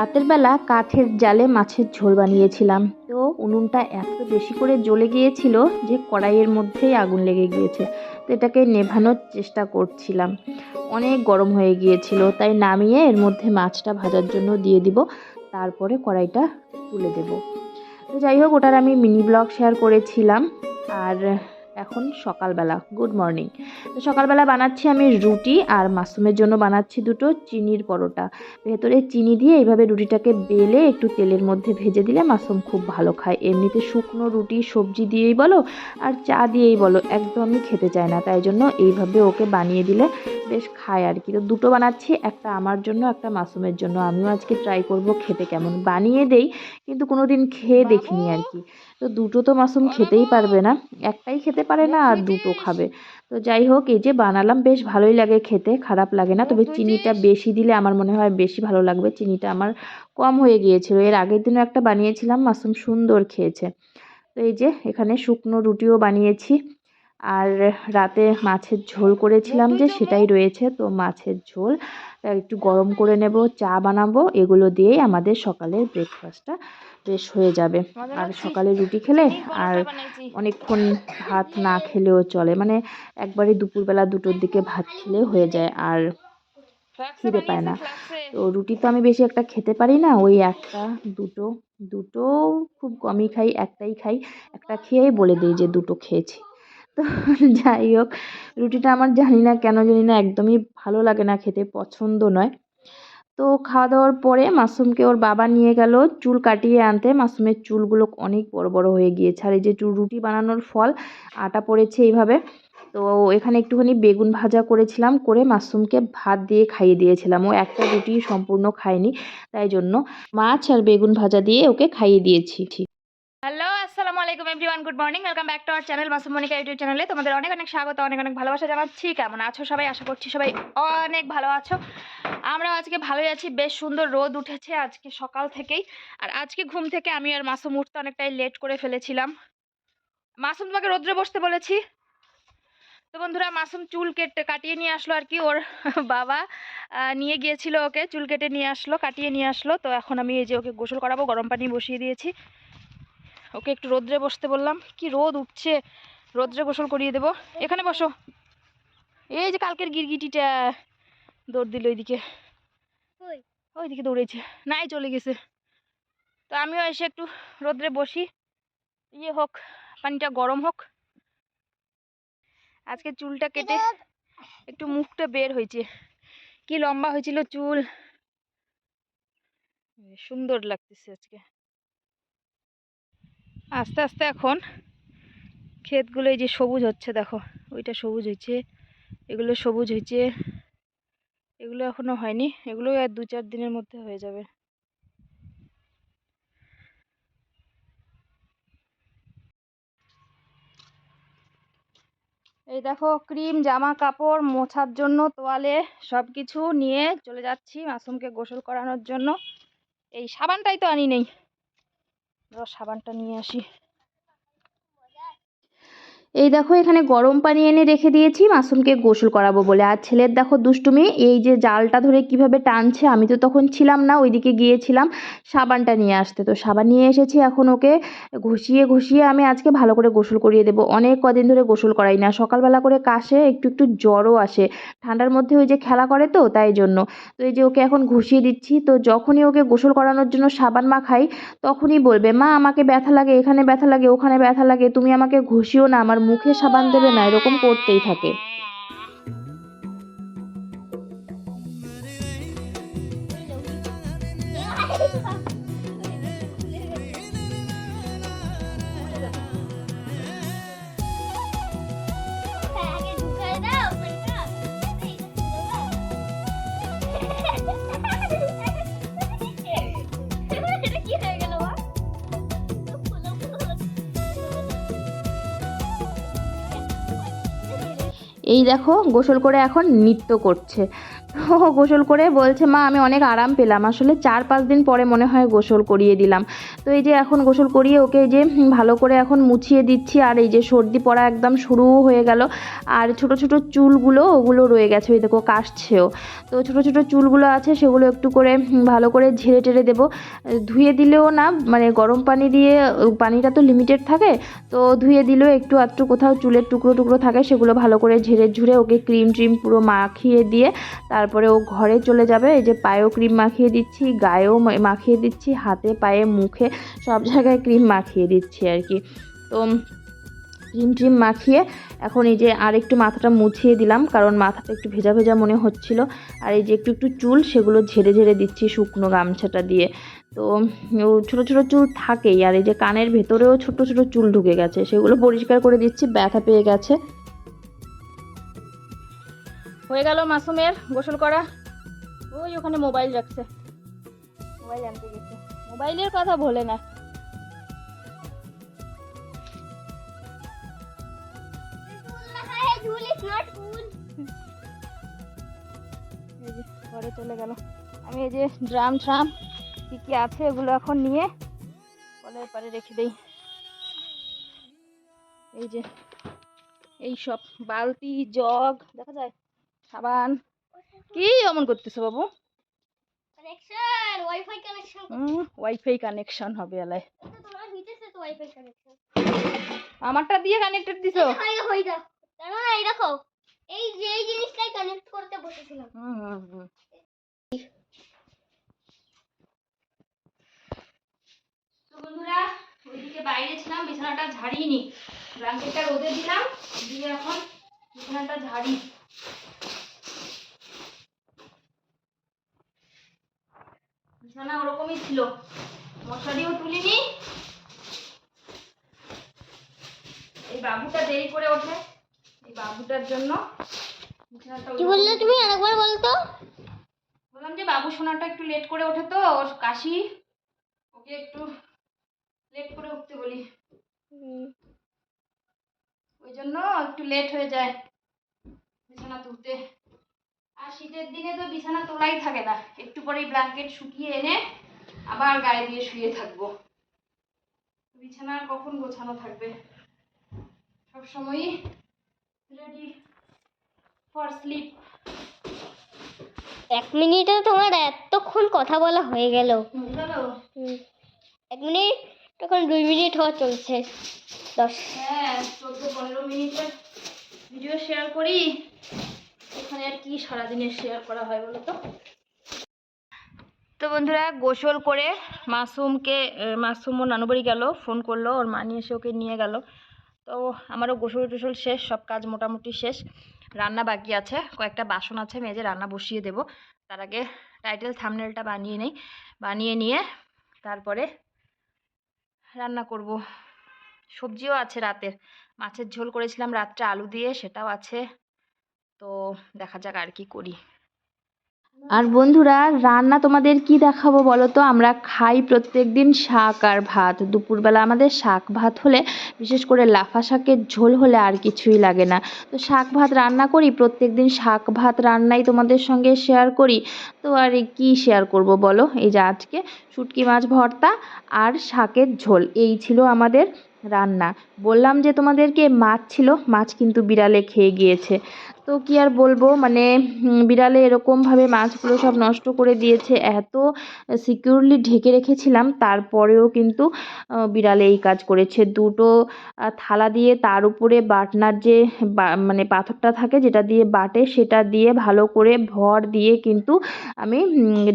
রাতের বেলা কাঠের জালে মাছের ঝোল বানিয়েছিলাম। তো উনুনটা এত বেশি করে জ্বলে গিয়েছিল যে কড়াইয়ের মধ্যেই আগুন লেগে গিয়েছে। তো এটাকে নেভানোর চেষ্টা করছিলাম। অনেক গরম হয়ে গিয়েছিল, তাই নামিয়ে এর মধ্যে মাছটা ভাজার জন্য দিয়ে দিব। তারপরে কড়াইটা তুলে দেব। তো যাই হোক, ওটার আমি মিনি ব্লগ শেয়ার করেছিলাম। আর এখন সকালবেলা গুড মর্নিং সকালবেলা বানাচ্ছি আমি রুটি আর মাশরুমের জন্য বানাচ্ছি দুটো চিনির পরোটা। ভেতরে চিনি দিয়ে এইভাবে রুটিটাকে বেলে একটু তেলের মধ্যে ভেজে দিলে মাশরুম খুব ভালো খায়। এমনিতে শুকনো রুটি, সবজি দিয়েই বলো আর চা দিয়েই বলো, একদমই খেতে চায় না। তাই জন্য এইভাবে ওকে বানিয়ে দিলে বেশ খায় আর কি। তো দুটো বানাচ্ছি, একটা আমার জন্য, একটা মাশরুমের জন্য। আমিও আজকে ট্রাই করব খেতে কেমন। বানিয়ে দেই, কিন্তু কোনো দিন খেয়ে দেখিনি আর কি। তো দুটো তো মাশরুম খেতেই পারবে না। একটাই খেতে পারে না আর দুটো খাবে। তো যাই হোক এই যে বানালাম বেশ ভালোই লাগে খেতে খারাপ লাগে না। তবে চিনিটা বেশি দিলে আমার মনে হয় বেশি ভালো লাগবে। চিনিটা আমার কম হয়ে গিয়েছিল। এর আগের দিনও একটা বানিয়েছিলাম মাশরুম সুন্দর খেয়েছে। তো এই যে এখানে শুকনো রুটিও বানিয়েছি। আর রাতে মাছের ঝোল করেছিলাম যে সেটাই রয়েছে তো মাছের ঝোল। একটু গরম করে নেব চা বানাবো এগুলো দিয়েই আমাদের সকালের ব্রেকফাস্টটা বেশ হয়ে যাবে। আর সকালে রুটি খেলে আর অনেকক্ষণ ভাত না খেলেও চলে। মানে একবারে দুপুরবেলা দুটোর দিকে ভাত খেলে হয়ে যায় আর খিদে পায় না। তো রুটি তো আমি বেশি একটা খেতে পারি না। ওই একটা দুটো দুটো খুব কমই খাই একটাই খাই। একটা খেয়েই বলে দিই যে দুটো খেয়েছি। তো যাই হোক রুটিটা আমার জানি না কেন জানি না একদমই ভালো লাগে না খেতে পছন্দ নয়। তো খাওয়া দাওয়ার পরে মাসুমকে ওর বাবা নিয়ে গেল চুল কাটিয়ে আনতে। মাসুমের চুলগুলো অনেক বড় বড় হয়ে গিয়েছে। আর এই যে চুল, রুটি বানানোর ফল, আটা পড়েছে এইভাবে। তো এখানে একটুখানি বেগুন ভাজা করেছিলাম, করে মাশরুমকে ভাত দিয়ে খাইয়ে দিয়েছিলাম। ও একটা রুটি সম্পূর্ণ খায়নি, তাই জন্য মাছ আর বেগুন ভাজা দিয়ে ওকে খাইয়ে দিয়েছি। আলাইকুম everyone good morning welcome back to our channel Masum Monika YouTube চ্যানেলে তোমাদের অনেক অনেক স্বাগত, অনেক অনেক ভালোবাসা জানাচ্ছি। কেমন আছো সবাই? আশা করছি সবাই অনেক ভালো আছো। আমরাও আজকে ভালোই আছি, বেশ সুন্দর রোদ উঠেছে আজকে সকাল থেকেই। আর আজকে ঘুম থেকে আমি আর মাসুম উঠতে অনেকটাই লেট করে ফেলেছিলাম। মাসুম তোমাকে রোদ্রে বসতে বলেছি। তো বন্ধুরা, মাসুম চুল কেটে কাটিয়ে নিয়ে আসলো আর কি ওর বাবা। নিয়ে গিয়েছিল ওকে, চুল কেটে নিয়ে আসলো, কাটিয়ে নিয়ে আসলো। তো এখন আমি এই যে ওকে গোসল করাবো, গরম পানি বসিয়ে দিয়েছি। ওকে একটু রোদ্রে বসতে বললাম। কি রোদ উঠছে? রোদ্রে গোসল করিয়ে দেবো। এখানে বসো। এই যে কালকের গিরগিটিটা। দৌড় দিল ওইদিকে। ওইদিকে দৌড়েছে। নাই চলে গেছে। তো আমিও এসে একটু রোদ্রে বসি। ইয়ে হোক পানিটা গরম হোক। আজকে চুলটা কেটে একটু মুখটা বের হয়েছে। কি লম্বা হয়েছিল চুল। সুন্দর লাগতেছে আজকে। আস্তে আস্তে এখন ক্ষেতগুলো এই যে সবুজ হচ্ছে, দেখো। ওইটা সবুজ হয়েছে, এগুলো সবুজ হয়েছে। এগুলো এখনও হয়নি এগুলো আর দু চার দিনের মধ্যে হয়ে যাবে। এই দেখো, ক্রিম জামা কাপড় মোছার জন্য তোয়ালে সব কিছু নিয়ে চলে যাচ্ছি মাসুমকে গোসল করানোর জন্য। এই সাবানটাই তো আনি নেই। ধরো সাবানটা নিয়ে আসি। এই দেখো, এখানে গরম পানি এনে রেখে দিয়েছি, মাসুমকে গোসল করাবো বলে। আর ছেলের দেখো দুষ্টুমি, এই যে জালটা ধরে কীভাবে টানছে, আমি তো তখন ছিলাম না, ওইদিকে গিয়েছিলাম সাবানটা নিয়ে আসতে। তো সাবান নিয়ে এসেছি, এখন ওকে ঘষিয়ে ঘষিয়ে আমি আজকে ভালো করে গোসল করিয়ে দেবো। অনেক কদিন ধরে গোসল করাই না, সকালবেলা করে কাশে, একটু একটু জ্বরও আসে। ঠান্ডার মধ্যে ওই যে খেলা করে তো, তাই জন্য। তো এই যে ওকে এখন ঘষিয়ে দিচ্ছি, তো যখনই ওকে গোসল করানোর জন্য সাবান মাখাই, তখনই বলবে, মা, আমাকে ব্যথা লাগে, এখানে ব্যথা লাগে, ওখানে ব্যথা লাগে, তুমি আমাকে ঘষিও না, আমার মুখে সাবান দেবে না এরকম করতেই থাকে। এই দেখো, গোসল করে এখন নৃত্য করছে। ও গোসল করে বলছে, মা, আমি অনেক আরাম পেলাম। আসলে চার পাঁচ দিন পরে মনে হয় গোসল করিয়ে দিলাম। তো এই যে এখন গোসল করিয়ে ওকে যে ভালো করে এখন মুছিয়ে দিচ্ছি। আর এই যে সর্দি পড়া একদম শুরু হয়ে গেল। আর ছোট ছোট চুলগুলো ওগুলো রয়ে গেছে, ওই দেখো কাশছেও। তো ছোট ছোট চুলগুলো আছে, সেগুলো একটু করে ভালো করে ঝেড়ে টেড়ে দেবো। ধুয়ে দিলেও না মানে গরম পানি দিয়ে পানিটা তো লিমিটেড থাকে। তো ধুয়ে দিলেও একটু আধটু কোথাও চুলের টুকরো টুকরো থাকে, সেগুলো ভালো করে ঝেড়ে ঝুড়ে ওকে ক্রিম ট্রিম পুরো মাখিয়ে দিয়ে, তারপরে ও ঘরে চলে যাবে। এই যে পায়েও ক্রিম মাখিয়ে দিচ্ছি, গায়েও মাখিয়ে দিচ্ছি, হাতে, পায়ে, মুখে। সব জায়গায় ক্রিম মাখিয়ে দিচ্ছি আর কি। তো ক্রিম ট্রিম মাখিয়ে এখন এই যে আর একটু মাথাটা মুছিয়ে দিলাম, কারণ মাথাটা একটু ভেজা ভেজা মনে হচ্ছিল। আর এই যে একটু একটু চুল সেগুলো ঝেড়ে ঝেড়ে দিচ্ছি শুকনো গামছাটা দিয়ে। তো ছোটো ছোটো চুল থাকেই, আর এই যে কানের ভেতরেও ছোটো ছোটো চুল ঢুকে গেছে, সেগুলো পরিষ্কার করে দিচ্ছি, ব্যথা পেয়ে গেছে। হয়ে গেল মাসুমের গোসল করা। ওই ওখানে মোবাইল রাখছে। মোবাইল আনতে মোবাইলের কথা ভোলে না। ঘরে চলে গেল। আমি এই যে ড্রাম ট্রাম, কি কি আছে এগুলো এখন নিয়ে কলের পারে রেখে দেই। এই যে, এই সব বালতি, জগ, দেখা যায়? সাবান। কি এমন করতেছো বাবু? দেখছ ওয়াইফাই কানেকশন ওয়াইফাই কানেকশন হবে এলাই তোমার নিতেছে তো ওয়াইফাই কানেকশন আমারটা দিয়ে কানেক্টেড দিছো? হই হই দাও। দাঁড়া না এই রাখো এই যে এই জিনিসটাই কানেক্ট করতে বসেছিলাম। হুম হুম তো বন্ধুরা ওইদিকে বাইরে ছিলাম বিছানাটা ঝাড়িয়ে নি ব্ল্যাঙ্কেটটা রোদে দিলাম দিয়ে এখন বিছানাটা ঝাড়ি। বিছানা ওরকমই ছিল। মশারিও তুলিনি। এই বাবুটা দেরি করে ওঠে। এই বাবুটার জন্য কি বললে তুমি? আরেকবার বলো তো বললাম যে বাবু সোনাটা একটু লেট করে ওঠে তো ওর কাশি। ওকে একটু লেট করে উঠতে বলি। ওই জন্য একটু লেট হয়ে যায় বিছানা তুলতে। আর শীতের দিনে তো বিছানা তোলাই থাকে না। একটু পরেই ব্ল্যাঙ্কেট শুকিয়ে এনে আবার গায়ে দিয়ে শুয়ে থাকব। বিছানা কখন গোছানো থাকবে? সব সবসময়ই রেডি ফর স্লিপ এক মিনিটে তোমার এতক্ষণ কথা বলা হয়ে গেল। এক মিনিট তখন দুই মিনিট হওয়া চলছে। দশ। হ্যাঁ চোদ্দ পনেরো মিনিটের ভিডিও শেয়ার করি। কি সারাদিনের শেয়ার করা হয় বলো তো? তো বন্ধুরা, গোসল করে মাসুমকে মাসুম ও নানুবাড়ি গেল, ফোন করল, ওর মা নিয়ে এসে ওকে নিয়ে গেল। তো আমারও গোসল টোসল শেষ, সব কাজ মোটামুটি শেষ। রান্না বাকি আছে, কয়েকটা বাসন আছে, মেজে রান্না বসিয়ে দেব। তার আগে টাইটেল থামনেলটা বানিয়ে নেই, বানিয়ে নিয়ে তারপরে রান্না করব। সবজিও আছে রাতের, মাছের ঝোল করেছিলাম রাত্রে আলু দিয়ে, সেটাও আছে। তো দেখা যাক আর কি করি। আর বন্ধুরা, রান্না তোমাদের কি দেখাবো বলো তো? আমরা খাই প্রত্যেক দিন শাক আর ভাত। দুপুরবেলা আমাদের শাক ভাত হলে, বিশেষ করে লাফা শাকের ঝোল হলে আর কিছুই লাগে না। তো শাক ভাত রান্না করি, প্রত্যেক দিন শাক ভাত রান্নাই তোমাদের সঙ্গে শেয়ার করি। তো আর কী শেয়ার করব বলো? এই যে আজকে শুটকি মাছ ভর্তা আর শাকের ঝোল, এই ছিল আমাদের রান্না। বললাম যে তোমাদেরকে মাছ ছিল, মাছ কিন্তু বিড়ালে খেয়ে গিয়েছে। তো কি আর বলব মানে বিড়ালে এরকমভাবে মাছগুলো সব নষ্ট করে দিয়েছে, এত সিকিউরলি ঢেকে রেখেছিলাম, তারপরেও কিন্তু বিড়ালে এই কাজ করেছে। দুটো থালা দিয়ে তার উপরে বাটনার যে মানে পাথরটা থাকে, যেটা দিয়ে বাটে, সেটা দিয়ে ভালো করে ভর দিয়ে কিন্তু আমি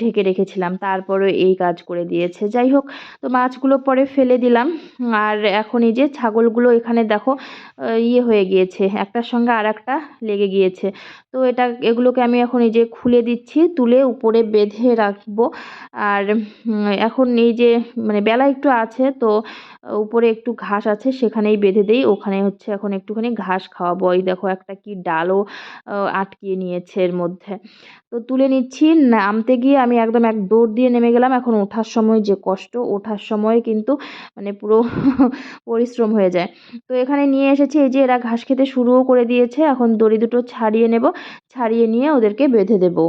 ঢেকে রেখেছিলাম। তারপরে এই কাজ করে দিয়েছে। যাই হোক, তো মাছগুলো পরে ফেলে দিলাম। আর এখন এই যে ছাগলগুলো এখানে দেখো ইয়ে হয়ে গিয়েছে, একটার সঙ্গে আর একটা লেগে গিয়েছে। তো এটা, এগুলোকে আমি এখন এই যে খুলে দিচ্ছি, তুলে উপরে বেঁধে রাখব। আর এখন এই যে মানে বেলা একটু আছে, তো উপরে একটু ঘাস আছে, সেখানেই বেঁধে দেই। ওখানে হচ্ছে এখন একটুখানি ঘাস খাওয়াবো। এই দেখো একটা কি ডালও আটকিয়ে নিয়েছে এর মধ্যে। তো তুলে নিচ্ছি, নামতে গিয়ে আমি একদম এক দৌড় দিয়ে নেমে গেলাম। এখন ওঠার সময় যে কষ্ট, ওঠার সময় কিন্তু মানে পুরো পরিশ্রম হয়ে যায়। তো এখানে নিয়ে এসেছি এই যে এরা ঘাস খেতে শুরুও করে দিয়েছে। এখন দড়ি দুটো ছাড়িয়ে নেব। ছাড়িয়ে নিয়ে ওদেরকে বেঁধে দেবো।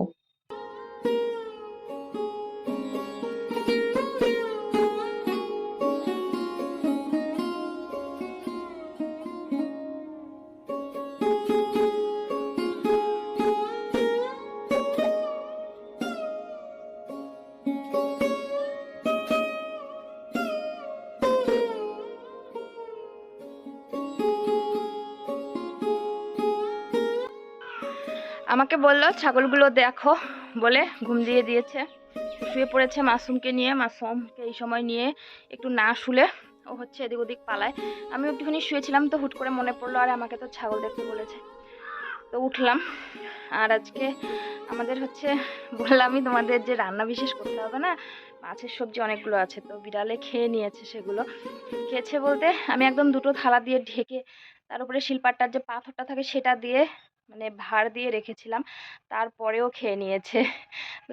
আমাকে বলল, ছাগলগুলো দেখো, বলে ঘুম দিয়ে দিয়েছে। শুয়ে পড়েছে মাসুমকে নিয়ে। মাসুমকে এই সময় নিয়ে একটু না শুলে ও হচ্ছে এদিক ওদিক পালায়। আমি একটুখানি শুয়েছিলাম তো, হুট করে মনে পড়ল, আর, আমাকে তো ছাগল দেখতে বলেছে। তো উঠলাম। আর আজকে আমাদের হচ্ছে, বললামই তোমাদের যে রান্না বিশেষ করতে হবে না, মাছের সবজি অনেকগুলো আছে, তো বিড়ালে খেয়ে নিয়েছে সেগুলো। খেয়েছে বলতে আমি একদম দুটো থালা দিয়ে ঢেকে, তার উপরে শিলপাট্টার যে পাথরটা থাকে সেটা দিয়ে মানে ভার দিয়ে রেখেছিলাম। তারপরেও খেয়ে নিয়েছে।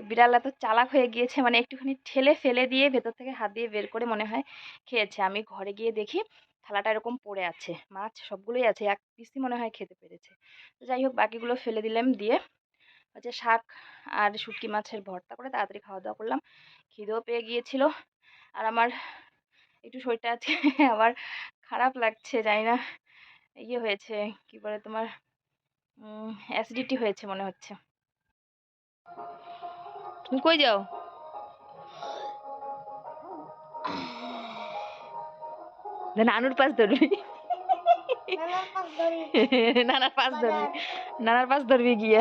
বিড়াল এত চালাক হয়ে গিয়েছে মানে একটুখানি ঠেলে ফেলে দিয়ে ভেতর থেকে হাত দিয়ে বের করে মনে হয় খেয়েছে। আমি ঘরে গিয়ে দেখি থালাটা এরকম পড়ে আছে। মাছ সবগুলোই আছে, এক পিসই মনে হয় খেতে পেরেছে। তো যাই হোক, বাকিগুলো ফেলে দিলাম দিয়ে হচ্ছে শাক আর শুটকি মাছের ভর্তা করে তাড়াতাড়ি খাওয়া দাওয়া করলাম। খিদেও পেয়ে গিয়েছিল। আর আমার একটু শরীরটা আছে আবার খারাপ লাগছে, জানি না। ইয়ে হয়েছে, কি বলে তোমার? অ্যাসিডিটি হয়েছে মনে হচ্ছে। তুমি কই যাও? নানুর পাশ ধরবি। নানার পাশ ধরবি। নানার পাশ ধরবি। গিয়ে।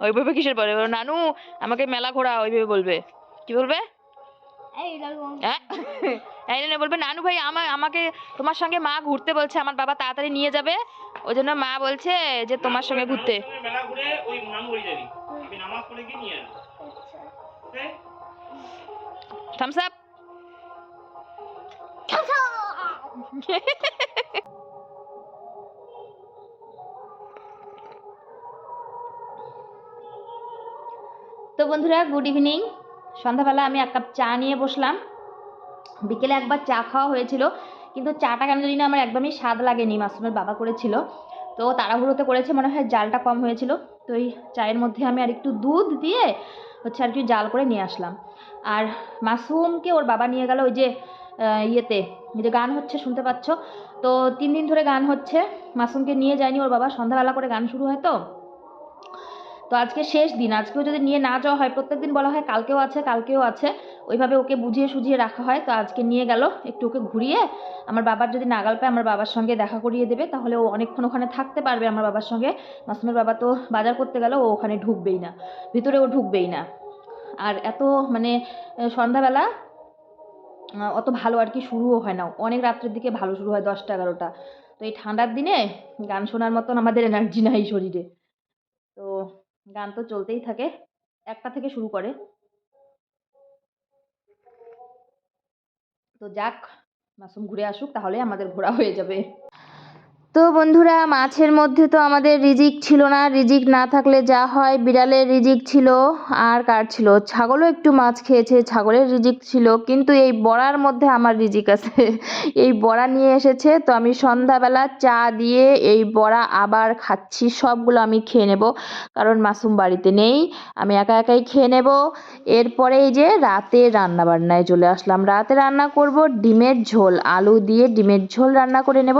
ওইভাবে কিসের বলে, নানু আমাকে মেলা ঘোরা ওইভাবে বলবে। কি বলবে? হ্যাঁ বলবে, নানু ভাই আমার আমাকে তোমার সঙ্গে মা ঘুরতে বলছে, আমার বাবা তাড়াতাড়ি নিয়ে যাবে। ওই জন্য মা বলছে যে, তোমার সঙ্গে ঘুরতে। থামস আপ তো বন্ধুরা গুড ইভিনিং সন্ধ্যাবেলা আমি এক কাপ চা নিয়ে বসলাম। বিকেলে একবার চা খাওয়া হয়েছিল, কিন্তু চাটা কেন জানি না আমার একদমই স্বাদ লাগেনি, মাসুমের বাবা করেছিল। তো তাড়াহুড়োতে করেছে, মনে হয় জালটা কম হয়েছিল। তো এই চায়ের মধ্যে আমি আর একটু দুধ দিয়ে হচ্ছে আর কি জাল করে নিয়ে আসলাম। আর মাসুমকে ওর বাবা নিয়ে গেল ওই যে ইয়েতে যে গান হচ্ছে, শুনতে পাচ্ছ? তো তিন দিন ধরে গান হচ্ছে, মাসুমকে নিয়ে যায়নি ওর বাবা, সন্ধ্যাবেলা করে গান শুরু হয় তো। তো আজকে শেষ দিন। আজকেও যদি নিয়ে না যাওয়া হয় প্রত্যেক দিন বলা হয় কালকেও আছে কালকেও আছে। ওইভাবে ওকে বুঝিয়ে সুঝিয়ে রাখা হয়। তো আজকে নিয়ে গেল, একটু ওকে ঘুরিয়ে। আমার বাবার যদি নাগাল পায় আমার বাবার সঙ্গে দেখা করিয়ে দেবে, তাহলে ও অনেকক্ষণ ওখানে থাকতে পারবে আমার বাবার সঙ্গে। মাসুমের বাবা তো বাজার করতে গেল, ও ওখানে ঢুকবেই না। ভিতরে ও ঢুকবেই না। আর এত মানে সন্ধ্যাবেলা অত ভালো আর কি শুরুও হয় না। অনেক রাত্রের দিকে ভালো শুরু হয়, দশটা, এগারোটা। তো এই ঠান্ডার দিনে গান শোনার মতন আমাদের এনার্জি নাই শরীরে। তো গান তো চলতেই থাকে। একটা থেকে শুরু করে। তো যাক, মাসুম ঘুরে আসুক তাহলে আমাদের ঘোরা হয়ে যাবে। তো বন্ধুরা, মাছের মধ্যে তো আমাদের রিজিক ছিল না। রিজিক না থাকলে যা হয়, বিড়ালের রিজিক ছিল আর কার ছিল? ছাগলও একটু মাছ খেয়েছে, ছাগলের রিজিক ছিল, কিন্তু এই বড়ার মধ্যে আমার রিজিক আছে। এই বড়া নিয়ে এসেছে, তো আমি সন্ধ্যাবেলা চা দিয়ে এই বড়া আবার খাচ্ছি, সবগুলো আমি খেয়ে নেব, কারণ মাসুম বাড়িতে নেই, আমি একা একাই খেয়ে নেব। এরপরে এই যে রাতে রান্না বান্নায় চলে আসলাম। রাতে রান্না করব ডিমের ঝোল, আলু দিয়ে ডিমের ঝোল রান্না করে নেব,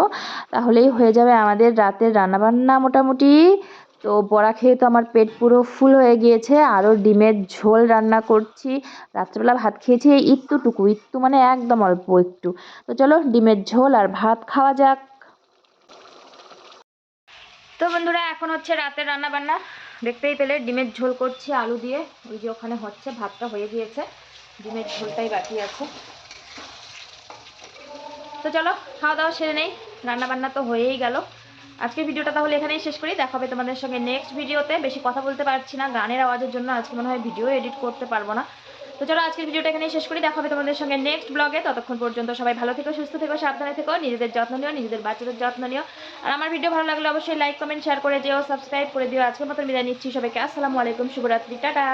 তাহলেই হয়ে যাবে আমাদের রাতের রান্নাবান্না মোটামুটি। তো বড়া খেয়ে তো আমার পেট পুরো ফুল হয়ে গিয়েছে। আরও ডিমের ঝোল রান্না করছি। রাত্রেবেলা ভাত খেয়েছি এই ইত্তুটুকু। ইত্তু মানে একদম অল্প একটু। তো চলো ডিমের ঝোল আর ভাত খাওয়া যাক। তো বন্ধুরা, এখন হচ্ছে রাতের রান্না বান্না দেখতেই পেলে ডিমের ঝোল করছি আলু দিয়ে। ওই যে ওখানে হচ্ছে, ভাতটা হয়ে গিয়েছে। ডিমের ঝোলটাই বাকি আছে। তো চলো, খাওয়া দাওয়া সেরে নেই। রান্না বান্না তো হয়েই গেল। আজকের ভিডিওটা তাহলে এখানেই শেষ করি। দেখা হবে তোমাদের সঙ্গে নেক্সট ভিডিওতে। বেশি কথা বলতে পারছি না, গানের আওয়াজের জন্য আজকে মনে হয় ভিডিও এডিট করতে পারব না। তো চলো আজকের ভিডিওটা এখানেই শেষ করি। দেখা হবে তোমাদের সঙ্গে নেক্সট ব্লগে ততক্ষণ পর্যন্ত সবাই ভালো থেকো, সুস্থ থেকো, সাবধানে থেকো, নিজেদের যত্ন নিও, নিজেদের বাচ্চাদের যত্ন নিও। আর আমার ভিডিও ভালো লাগলে অবশ্যই লাইক কমেন্ট শেয়ার করে দিও সাবস্ক্রাইব করে দিও। আজকের মতো বিদায় নিচ্ছি সবাইকে। আসসালামু আলাইকুম, শুভরাত্রি, টাটা।